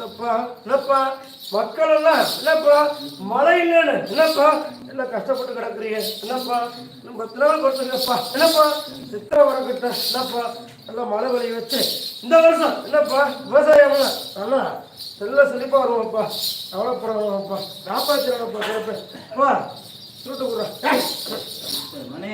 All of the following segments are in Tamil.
மக்களை என்னப்பா? மக்கள் எல்லாம் என்னப்பா? மழை இல்லைன்னு என்னப்பா? எல்லாம் கஷ்டப்பட்டு கிடக்குறீங்க? என்னப்பா? நம்ம பத்து கொடுத்துருக்கப்பா என்னப்பா? சித்திரை வரக்கிட்ட என்னப்பா? எல்லாம் மழை விளைய வச்சு இந்த வருஷம் என்னப்பா? விவசாயம் எல்லாம் நல்லா செல்ல செழிப்பா வருவாப்பா கவலைப்படுறவாப்பா காப்பாற்றுறாங்கப்பா சிறப்பேன் வா சுருட்டு விட்றா மணி.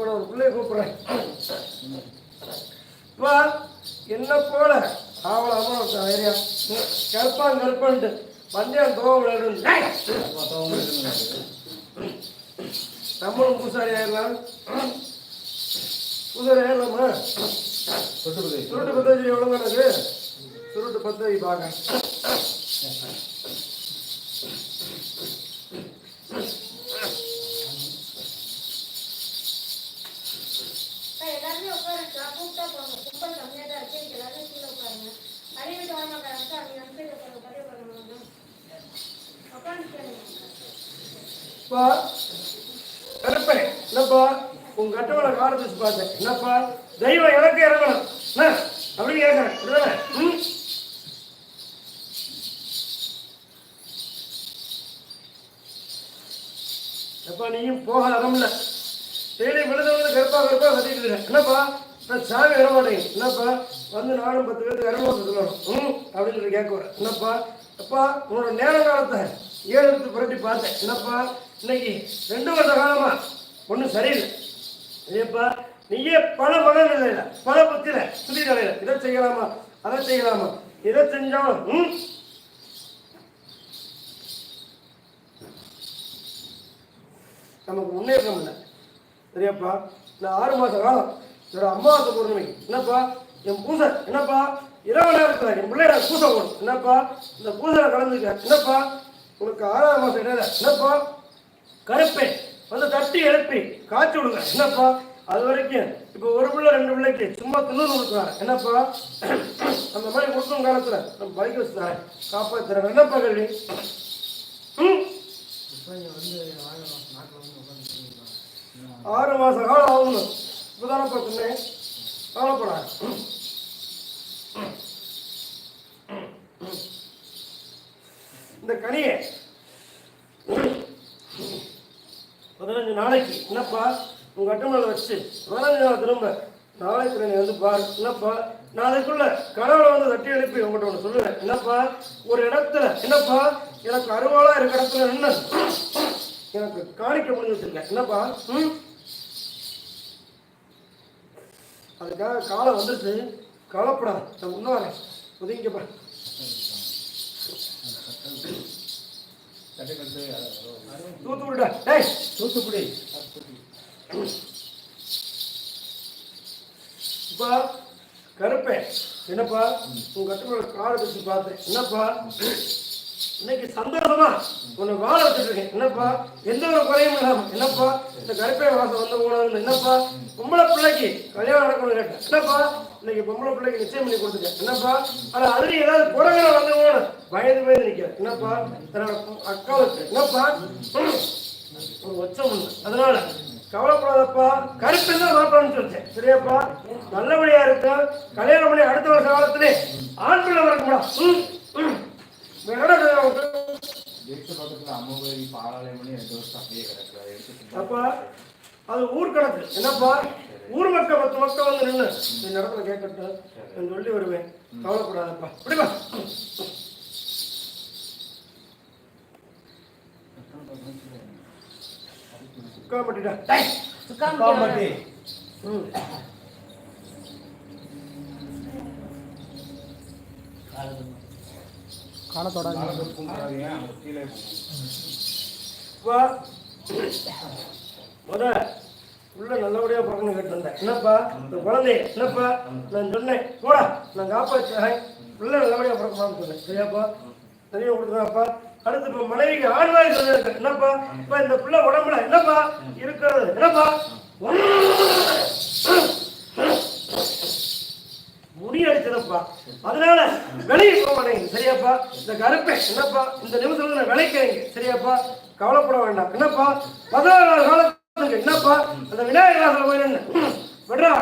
இப்போ நான் ஒரு பிள்ளைய கூப்பிட்றேன். வா என்ன போல? ஆவலாமா ஐரியா கருப்பான் கருப்பான்ட்டு பந்தயம் தோவ விளையாடு. நம்மளும் பூசாரி ஆயிடலாம். பூசாரி ஆயிடலாமா? சுருட்டு பத்தஞ்சு வச்சு எவ்வளோ எனக்கு சுருட்டு பத்தஞ்சு வை பார்க்க பா கருப்பேன் என்னப்பா? உங்க கட்டவளை கார வச்சு பார்த்தேன் என்னப்பா? தெய்வம் எனக்கு இறங்கணும் அப்படின்னு கேட்கறேன் ம்? எப்பா நீயும் போக அறமில்ல தேடி விழுந்து வந்து கருப்பா கருப்பா கட்டிட்டு என்னப்பா? நான் சாமி வர மாட்டேங்க என்னப்பா? வந்து நானும் பத்து பேருக்கு இறங்கணும் சொல்லணும். ம்? அப்படின்னு சொல்லி கேட்க வரேன் என்னப்பா? அப்பா உன்னோட நேர காலத்தை ஏழு புரட்டி பார்த்தேன். என்னப்பா? இன்னைக்கு ரெண்டு வருஷ காலமா ஒன்றும் சரியில்லை. ஐயப்பா நீயே பல மகன் இல்லை பல புத்தில சுத்தி தலையில இதை செய்யலாமா அதை செய்யலாமா இதை செஞ்சாலும் ம்? நமக்கு முன்னேற்றம் இல்லை. சரியாப்பா நான் ஆறு மாத காலம் என்னோட அம்மாவாசை பூர்ணமி என்னப்பா? என் பூசை என்னப்பா? இரவு நேரத்தில் என் பிள்ளைய பூசை போடும். என்னப்பா? இந்த பூசையில் கலந்துக்க. என்னப்பா? உனக்கு ஆறாவது மாதம் இடையில. என்னப்பா? கருப்பை வந்து தட்டி எழுப்பி காய்ச்சி விடுங்க. என்னப்பா? அது வரைக்கும் இப்போ ஒரு பிள்ளை ரெண்டு பிள்ளைக்கு சும்மா தின்னு கொடுக்குறாங்க என்னப்பா? அந்த மாதிரி கொடுக்கும் காலத்தில். நம்ம பைக் வச்சுதான் காப்பாற்றுறேன் என்னப்பா கல்வி? ம்? ஆறு மாதம் காலம் ஆகணும் இப்போதானப்பா சொன்னேன். கவலைப்படாது. நாளைக்கு என்னப்பா? உங்க அட்டமலை வச்சு பதினஞ்சு திரும்ப நாளைக்கு நீ வந்து பாரு. என்னப்பா? நாளைக்குள்ள கடவுளை வந்து தட்டி எழுப்பி உங்கள்கிட்ட ஒன்று சொல்லுவேன். என்னப்பா? ஒரு இடத்துல என்னப்பா? எனக்கு அருவாளா இருக்க இடத்துல என்ன எனக்கு காணிக்க முடிஞ்சு வச்சிருக்கேன் என்னப்பா? ம்? அதுக்காக காலம் வந்துருச்சு. கவலைப்படாத. நான் முன்ன வரேன். ஒதுங்கிப்பா தூத்து டேய் தூத்துக்குடி. இப்போ கருப்பேன் என்னப்பா? உன் கட்டுமலை காரை வச்சு பார்த்தேன் என்னப்பா? இன்னைக்கு சந்தோஷமா உன்னை வாழ இருக்கேன் என்னப்பா? எந்த ஒரு குறையும் இல்லாம. என்னப்பா? இந்த கருப்பை வாசம் வந்து போனது என்னப்பா? பொம்பளை பிள்ளைக்கு கல்யாணம் நடக்கணும் கேட்டேன். என்னப்பா? இன்னைக்கு பொம்பளை பிள்ளைக்கு நிச்சயம் பண்ணி கொடுத்துட்டேன். என்னப்பா? ஆனா அதுல ஏதாவது குறைகளை வந்து போன வயது வயது நிற்கிறேன் என்னப்பா? தன்னோட அக்காவுக்கு என்னப்பா? ஒரு ஒச்சம் உண்டு அதனால கவலைப்படாதப்பா. கருத்து தான் மாற்றணும்னு சொல்லிட்டேன் சரியாப்பா? நல்லபடியா இருக்க. கல்யாணம் பண்ணி அடுத்த வருஷ காலத்திலே ஆண் பிள்ளை வரக்கூடா வீட்டு பக்கத்துல ரெண்டு வருஷம் அப்படியே கிடக்கு அதை எடுத்து அப்பா அது ஊர் கணக்கு. என்னப்பா? ஊர் மக்கள் பத்து மக்கள் வந்து நின்று இந்த இடத்துல கேட்கட்டும் நான் சொல்லி வருவேன். கவலைப்படாதப்பா. அப்படிப்பா உட்காமட்டிடா காம்பட்டி ம். அவங்க கீழே அப்பா முத உள்ள நல்லபடியா பிறக்கணும் கேட்டிருந்தேன் என்னப்பா? இந்த குழந்தை என்னப்பா? நான் சொன்னேன் போடா நான் காப்பாற்றுறேன் உள்ள நல்லபடியா பிறக்கணும்னு சொன்னேன். சரியாப்பா? சரியா கொடுக்குறாப்பா அடுத்து இப்ப மனைவிக்கு ஆண்வாய் சொல்லியிருக்கேன் என்னப்பா? இப்ப இந்த பிள்ளை உடம்புல என்னப்பா? இருக்கிறது. என்னப்பா? முடிய அடிச்சதப்பா அதனால வெளியே போக மாட்டேங்க சரியாப்பா? இந்த கருப்பை என்னப்பா? இந்த நிமிஷத்துல நான் விளைக்கிறேங்க சரியாப்பா? கவலைப்பட வேண்டாம். என்னப்பா? பதினாறு நாள் காலத்துக்கு என்னப்பா? அந்த விநாயகர் வாசல் போய் விடுறா.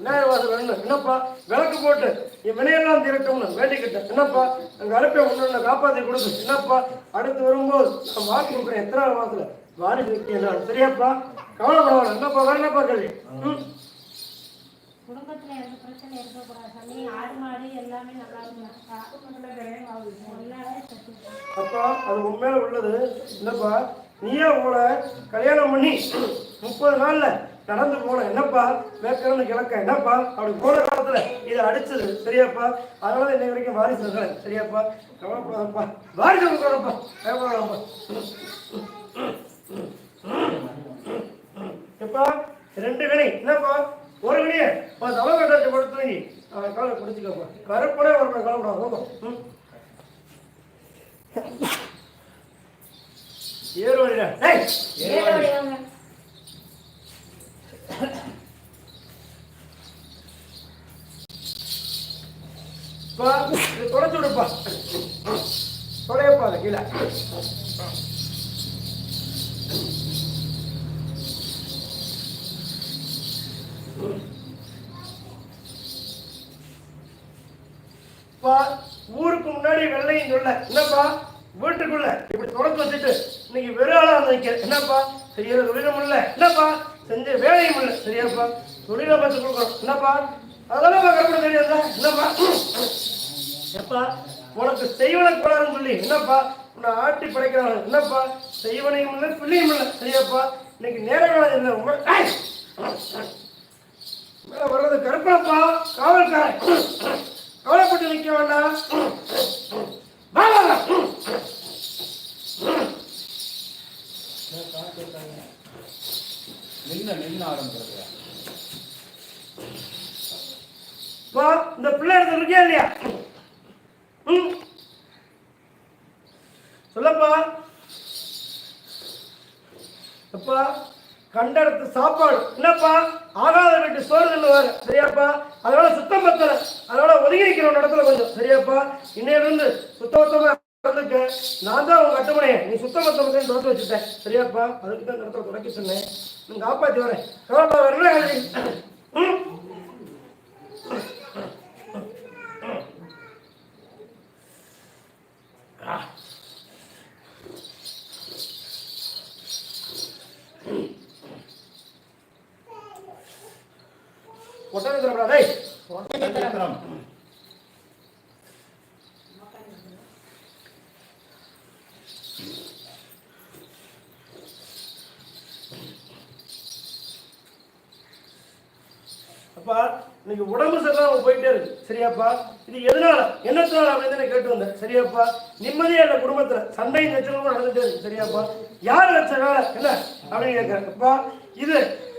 விநாயகர் வாசல் என்னப்பா? விளக்கு போட்டு என் வினையெல்லாம் திரட்டும்னு வேண்டிக்கிட்டேன். என்னப்பா? அங்க கருப்பை ஒன்று காப்பாத்தி கொடுத்து. என்னப்பா? அடுத்து வரும்போது நான் வாக்கு கொடுக்குறேன். எத்தனை நாள் மாசத்துல வாரி சரியாப்பா? கவலைப்பட வேண்டாம். என்னப்பா? வேற என்னப்பா கேள்வி? ம்? குடும்பத்தில் எந்த பிரச்சனை இருக்கக்கூடாது. சாமி ஆடு மாடு எல்லாமே நல்லா இருக்கும் எல்லாமே அப்பா அது உண்மையில உள்ளது. என்னப்பா? நீயே உங்களை கல்யாணம் பண்ணி முப்பது நாள்ல நடந்து போன என்னப்பா? வேக்கரன்னு கிழக்க என்னப்பா? அப்படி போன காலத்துல இதை அடிச்சது சரியாப்பா? அதனால இன்னை வரைக்கும் வாரிசு இருக்கல. சரியாப்பா? கவலைப்படாதப்பா. வாரிசு கொடுக்கறப்பா கவலைப்படாதப்பா எப்பா? ரெண்டு வினை. என்னப்பா? ஒரு கணிய தலை கட்டாச்சு கொடுத்து தூங்கி அவன் காலை குடிச்சுக்கப்பா கருப்பனே ஒரு கவலைப்படாத ம். ஏறு வழியா ஏய்! ஏறு வழியாங்க பா இது தொடச்சு விடுப்பா தொலையப்பா அதை கீழே பா ஊருக்கு முன்னாடி வெள்ளையும் என்னப்பா? வீட்டுக்குள்ள. இப்படி தொடச்சு வச்சுட்டு இன்னைக்கு வெறும் ஆளா வந்து என்னப்பா? சரியான தொழிலும் இல்ல. என்னப்பா? செஞ்ச வேலையும் இல்ல. சரியாப்பா? தொழிலை பார்த்து கொடுக்கணும். என்னப்பா? அதெல்லாம் கருப்பட தெரியாதா என்னப்பா? எப்பா? உனக்கு செய்வன கோளாறுன்னு சொல்லி. என்னப்பா? உன்னை ஆட்டி படைக்கிறாங்க என்னப்பா? செய்வனையும் இல்லை பிள்ளையும் இல்லை. சரியாப்பா? இன்னைக்கு நேர வேலை இல்லை. மேல வர்றது கருப்பனப்பா. காவல்காரன். கவலைப்பட்டு நிற்க வேண்டாம் வா, வா, வா. நின்று நின்று ஆரம்பிக்கிறது பா இந்த பிள்ளை இடத்துல இருக்கியா இல்லையா ம் சொல்லப்பா அப்பா கண்ட இடத்து சாப்பாடு என்னப்பா ஆகாத வீட்டு சோறு தின்னுவாரு சரியாப்பா அதனால சுத்தம் பத்தல அதனால ஒதுங்கி நிற்கிற இடத்துல கொஞ்சம் சரியாப்பா இன்னையில இருந்து சுத்தபத்தமா இருந்துக்க நான் தான் உங்க கட்டுமனையை நீ சுத்தம் பத்தம் வச்சுட்டேன். சரியாப்பா அதுக்கு தான் நடத்த தொடக்கி சொன்னேன். நீங்க காப்பாத்தி வரேன். கவலைப்பா வரல ம்? ஒட்டனத்துல டேய். நட்சத்திரம் அப்பா இன்னைக்கு உடம்பு சரியில்லாம போயிட்டே இருக்கு. சரியாப்பா? இது எதனால? என்னத்தினால அப்படின்னு கேட்டு வந்தேன் சரியாப்பா? நிம்மதியா இல்ல குடும்பத்துல. சண்டையும் நச்சலும் நடந்துட்டே இருக்கு. சரியாப்பா? யார் வச்ச வேலை? என்ன? அப்படின்னு கேட்கிறேன் அப்பா இது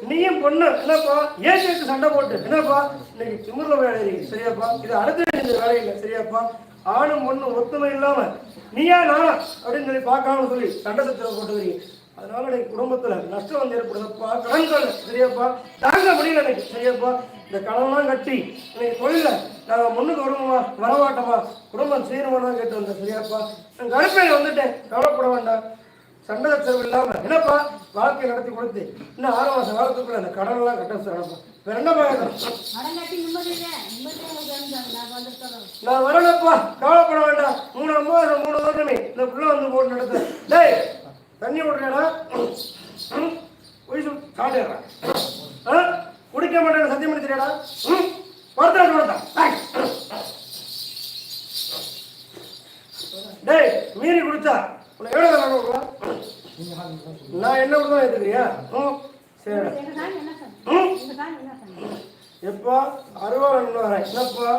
நீயும் பொண்ணு என்னப்பா? ஏன் கேட்டு சண்டை போட்டு? என்னப்பா? இன்னைக்கு திமிர்ல வேலை இருக்கு சரியாப்பா? இது அடுத்த இந்த வேலை இல்லை. சரியாப்பா? ஆணும் பொண்ணும் ஒத்துமை இல்லாம நீயா நானா? அப்படின்னு சொல்லி பார்க்காம சொல்லி சண்டை சத்திரம் போட்டு வரீங்க அதனால இன்னைக்கு குடும்பத்துல நஷ்டம் வந்து ஏற்படுதப்பா. கடன் சரியாப்பா? தாங்க முடியல எனக்கு சரியாப்பா? இந்த கடன்லாம் கட்டி இன்னைக்கு தொழில நாங்க முன்னுக்கு வருவோமா வரமாட்டோமா? குடும்பம் தான் கேட்டு வந்தேன் சரியாப்பா நான் கருப்பையில் வந்துட்டேன். கவலைப்பட வேண்டாம். சண்டை சச்சரவு இல்லாம. என்னப்பா? வாழ்க்கை நடத்தி கொடுத்து. இன்னும் ஆறு மாசம் காலத்துக்குள்ள அந்த கடன்லாம் கட்ட சொல்லப்பா வேற என்ன பார்க்கணும் அடங்காட்டி நிம்மதி இல்லை. நிம்மதியா உங்களுக்கு வேணும் நான் வரலப்பா. கவலைப்பட வேண்டாம். மூணு மூணு வருடமே இந்த புள்ள வந்து போட்டு நடத்த டேய் தண்ணி விடுறா வயசு சாப்பிடுறா ஆ? குடிக்க மாட்டேன்னு சத்தியம் பண்ணி தெரியாடா ம் ஒருத்தான் டேய் மீறி குடிச்சா உன்னை எவ்வளோ நான் என்ன கொடுத்தா எடுத்துக்கிறியா ம்? சரி. எங்க சாமி வரேன். என்னப்பா?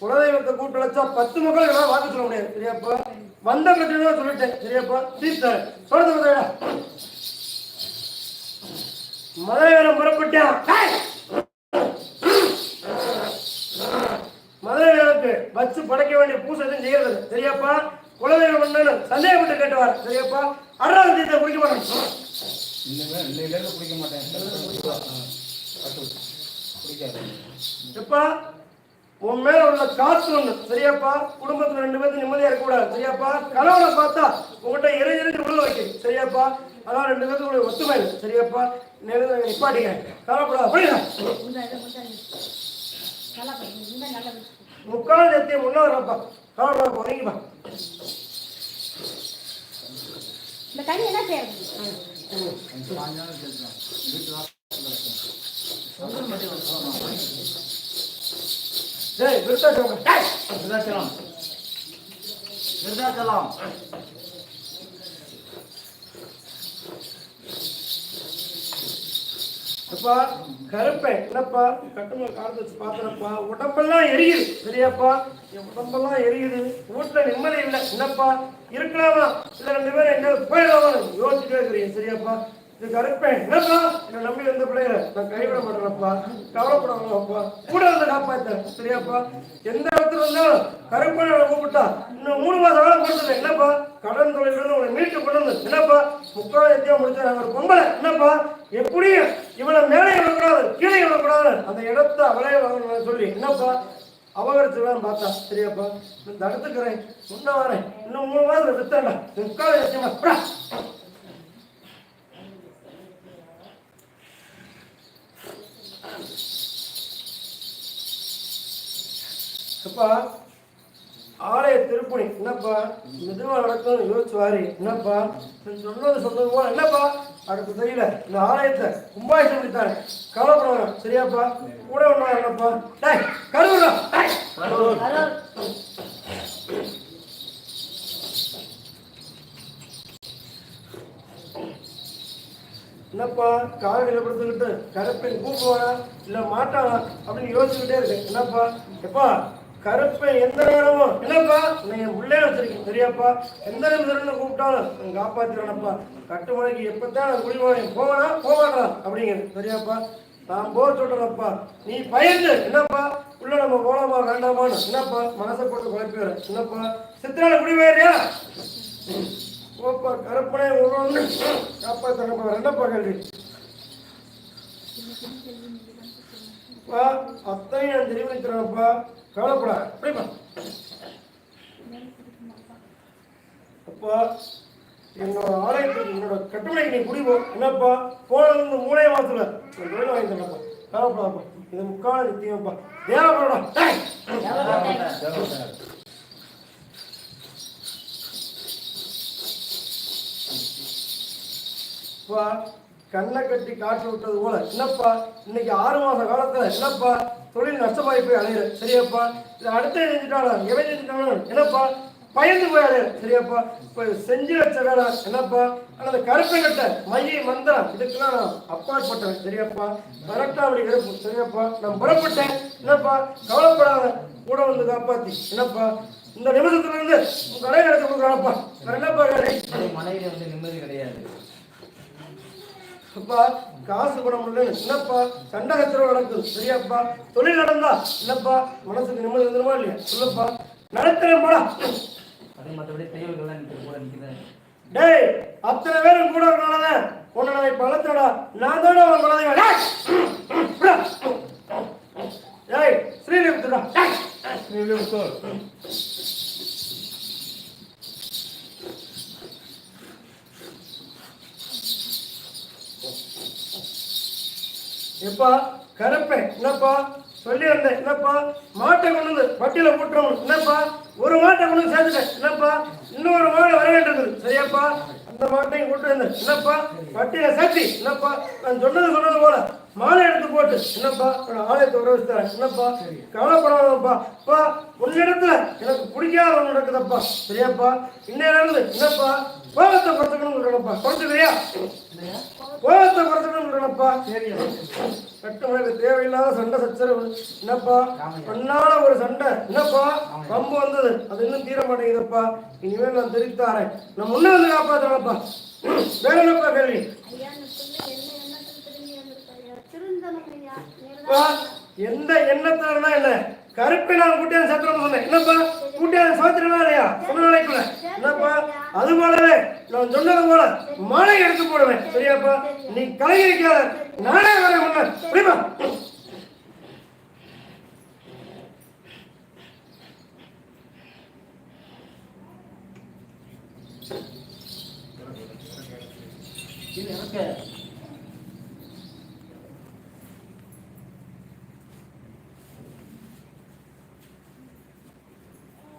குலதெய்வத்தை கூப்பிட்டு வச்சா பத்து மக்கள் எல்லாம் வாக்கு சொல்ல முடியாது. சரியாப்பா? வந்த பிரச்சனை சொல்லிட்டேன். சரியாப்பா? தீர்த்தாரு சொல்லுங்க முதல்ல மதுரை புறப்பட்டேன் மதுரை வீரனுக்கு வச்சு படைக்க வேண்டிய பூசை எதுவும் செய்யறது. சரியாப்பா? குலதெய்வம் என்னன்னு சந்தேகப்பட்டு கேட்டுவார் சரியாப்பா? அறுபது தீர்த்த குடிக்க மாட்டேன். இன்னையிலேருந்து குடிக்க மாட்டேன். எப்பா? உன் மேல உள்ள காசு ஒண்ணு. சரியாப்பா? குடும்பத்துல ரெண்டு பேருக்கு நிம்மதியா இருக்க கூடாது சரியாப்பா? கணவனை பார்த்தா உங்ககிட்ட எரிஞ்சு உள்ள வைக்கும் சரியாப்பா? அதான் ரெண்டு பேருக்கு ஒத்துமை இல்லை. சரியாப்பா? நிப்பாட்டிங்க கவலைப்படாது. புரியுதா? முக்கால் எத்திய முன்னவரப்பா கவலைப்படாது போறீங்கப்பா இந்த கனி என்ன செய்யறது? டேய் விருதாச்சலம் விருதாச்சலம் அப்பா கருப்பேன் என்னப்பா? கட்டும காலத்தை வச்சு பார்த்துறப்பா உடம்பெல்லாம் எரியுது. சரியாப்பா? என் உடம்பெல்லாம் எரியுது. வீட்டுல நிம்மதி இல்லை. என்னப்பா? இருக்கலாமா? இல்ல ரெண்டு பேரும் எங்க போயிடலாமா யோசிச்சுட்டே இருக்கிறீங்க. சரியாப்பா? இது கருப்பேன் என்னப்பா? என்ன நம்பி எந்த பிள்ளைகளை நான் கைவிட மாட்டேனப்பா. கவலைப்படாமப்பா கூட வந்து காப்பாத்த சரியாப்பா? எந்த இடத்துல இருந்தாலும் கருப்பை கூப்பிட்டா இன்னும் மூணு மாசம் வேலை கொடுத்தது என்னப்பா? கடன் தொழிலிருந்து உங்களை மீட்டு கொண்டு வந்து என்னப்பா? முக்கால் எத்தியம் முடிச்சு ஒரு பொம்பளை. என்னப்பா? எப்படியும் இவனை மேலே எழுதக்கூடாது கீழே எழுதக்கூடாது அந்த இடத்த அவளே வாங்கணும்னு சொல்லி என்னப்பா? அபகரிச்சுலாம் பார்த்தா சரியாப்பா நான் தடுத்துக்கிறேன். முன்ன வரேன். இன்னும் மூணு மாதம் வித்தாண்டா முக்கால் எத்தியமா அப்பா ஆலய திருப்பணி. என்னப்பா? மெதுவா நடக்கும் யோசிச்சு வாரி என்னப்பா? சொன்னது சொன்னது போல என்னப்பா அடுத்த தெரியல. இந்த ஆலயத்தை கும்பாபிஷேகம் முடித்தாங்க கவலைப்படுவாங்க சரியாப்பா? கூட ஒண்ணா என்னப்பா? டேய் கருவுடா டேய். என்னப்பா? காலையில் படுத்துக்கிட்டு கருப்பன் கூப்பிடுவானா இல்லை மாட்டானா அப்படின்னு யோசிச்சுக்கிட்டே இருக்கு என்னப்பா? எப்பா? கருப்பை எந்த நேரமும் என்னப்பா நீ என் உள்ளே வச்சிருக்கேன் சரியாப்பா எந்த நிமிஷம் கூப்பிட்டாலும் நான் காப்பாத்திடுவேனப்பா. கட்டுமலைக்கு எப்பத்தான் நான் குடிவானேன் போவானா போவானா அப்படிங்கிறது சரியாப்பா நான் போக சொல்றேன்ப்பா நீ பயந்து என்னப்பா? உள்ள நம்ம போலாமா வேண்டாமான்னு என்னப்பா? மனசை போட்டு குழப்பிடுற என்னப்பா? சித்திரால குடிவேறியா ஓப்பா கருப்பனே உருவாங்க காப்பாத்தனப்பா என்னப்பா கேள்வி அப்பா அத்தையும் நான் தெரிவிக்கிறேன்ப்பா. கவலைப்படா அப்படிப்பா அப்பா என்னோட ஆலயத்துக்கு என்னோட கட்டுமலைக்கு நீ குடி என்னப்பா? போனது இந்த மூணே மாசத்துல தொழில் வாங்கி தரப்பா. கவலைப்படாப்பா இது முக்கால நித்தியம்ப்பா. தேவைப்படா. டேய். அப்பா கண்ணை கட்டி காட்டு விட்டது போல என்னப்பா இன்னைக்கு ஆறு மாத காலத்துல என்னப்பா தொழில் நஷ்டமாயி போய் அலையிற? சரியாப்பா. இது அடுத்த செஞ்சுட்டாலும் எவை செஞ்சுட்டாலும் என்னப்பா? பயந்து போய் அலையிற? சரியாப்பா. இப்போ செஞ்சு வச்ச வேலை என்னப்பா? ஆனால் அந்த கருப்பை கட்ட மைய மந்திரம் இதுக்கெல்லாம் நான் அப்பாற்பட்டேன் சரியாப்பா. கரெக்டா அப்படி கிடப்பு சரியாப்பா. நான் புறப்பட்டேன். என்னப்பா? கவலைப்படாத. கூட வந்து காப்பாத்தி. என்னப்பா? இந்த நிமிஷத்துல இருந்து உங்க கடையை எடுத்து கொடுக்குறாப்பா வேற என்னப்பா வேலை? வந்து நிம்மதி கிடையாது. அப்பா காசு பணம் முடியல என்னப்பா சண்டை கத்திரம் நடக்குது. சரியாப்பா தொழில் நடந்தா என்னப்பா மனசுக்கு நிம்மதி வந்துருமா இல்லையா? சொல்லப்பா. நடத்துறேன் போடா. அதே மற்றபடி எனக்கு கூட நிற்கிறேன் டேய் அத்தனை பேரும் கூட இருக்கனாலதான் உன்னை நான் இப்ப அழைத்தடா நான் தானே உன் குழந்தைங்க டேய் விடா. டேய் எப்பா கருப்பேன் என்னப்பா? சொல்லியிருந்தேன். என்னப்பா? மாட்டை கொண்டு வந்து வட்டியில போட்டுறோம் என்னப்பா? ஒரு மாட்டை கொண்டு வந்து சேர்த்துட்டேன். என்னப்பா? இன்னொரு மாடு வர வேண்டியது சரியாப்பா? அந்த மாட்டையும் கூட்டு வந்தேன் என்னப்பா? பட்டியல சேர்த்தி. என்னப்பா? நான் சொன்னது சொன்னது போல. மாலை எடுத்து போட்டு என்னப்பா ஆலயத்தை உற வச்சு தரேன் என்னப்பா கவலைப்படாதப்பா. அப்பா உன்னிடத்துல எனக்கு பிடிக்காத ஒன்று நடக்குதப்பா. சரியாப்பா? இன்னையில இருந்து என்னப்பா? கோபத்தை குறைச்சுக்கணும்னு சொல்றேன்ப்பா. குறைச்சுக்கிறியா? கோபத்தை குறைச்சுக்கணும்னு சொல்றேன்ப்பா. கட்டுமலைக்கு தேவையில்லாத சண்டை சச்சரவு. என்னப்பா? பண்ணால ஒரு சண்டை. என்னப்பா? பம்பு வந்தது. அது இன்னும் தீர மாட்டேங்குதப்பா. இனிமேல் நான் தெரிவித்தாரேன் நான் முன்னே வந்து காப்பாத்துறேன்ப்பா. வேற என்னப்பா கேள்வி எந்த எண்ணத்துல இல்ல கருப்பை நான் கூட்டியாந்து சத்திரம் சொன்னேன். என்னப்பா? கூட்டியான் சாத்திரமா இல்லையா? சொன்ன நாளைக்குள்ள என்னப்பா? அது போலவே நான் சொன்னது போல மாலை எடுத்து போடுவேன். சரியாப்பா? நீ கலகிருக்காத நானே வர முன்ன புரியுமா? இது